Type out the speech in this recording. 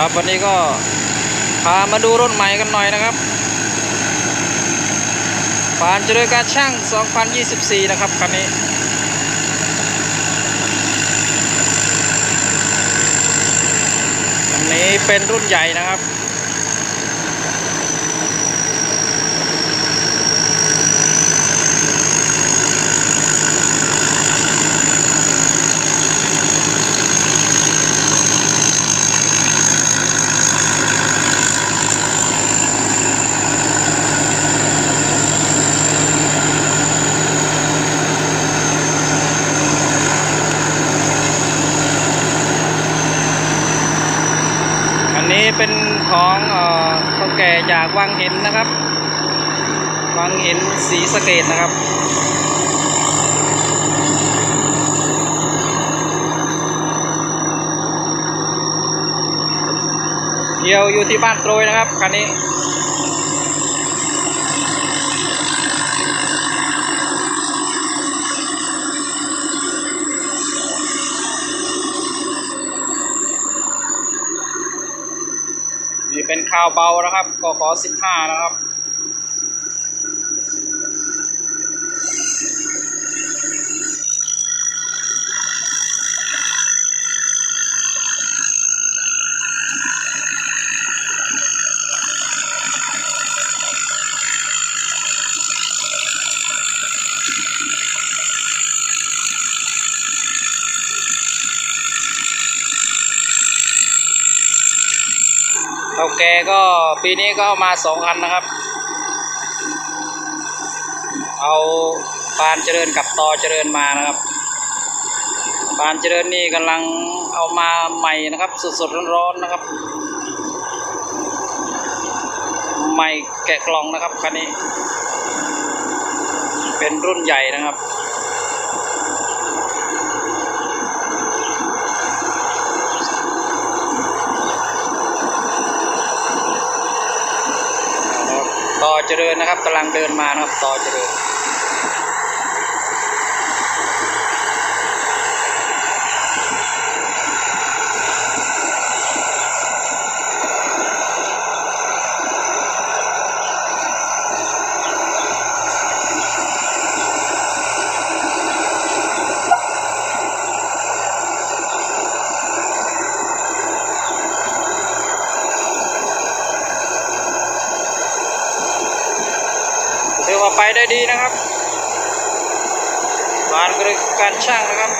ครับวันนี้ก็พามาดูรถใหม่กันหน่อยนะครับฟานจดรายการช่าง 2024 นะครับคันนี้ คันนี้เป็นรุ่นใหญ่นะครับ นนี้เป็นของเอ่อเขาแก่จากวังหินนะครับวังหินสีสเกตนะครับเดียวอยู่ที่บ้านโตรยนะครับคันนี้ นี่เป็นข้าวเบานะครับก็ขอสิบห้านะครับ เท่าแกก็ปีนี้ก็เอามาสองคันนะครับ เอาปานเจริญกับตอเจริญมานะครับ ปานเจริญนี่กำลังเอามาใหม่นะครับ สดๆร้อนๆนะครับ ใหม่แกะกล่องนะครับคันนี้ เป็นรุ่นใหญ่นะครับ เจริญนะครับกำลังเดินมานะครับต่อเจริญ ถือว่าไปได้ดีนะครับบานบริการช่างนะครับ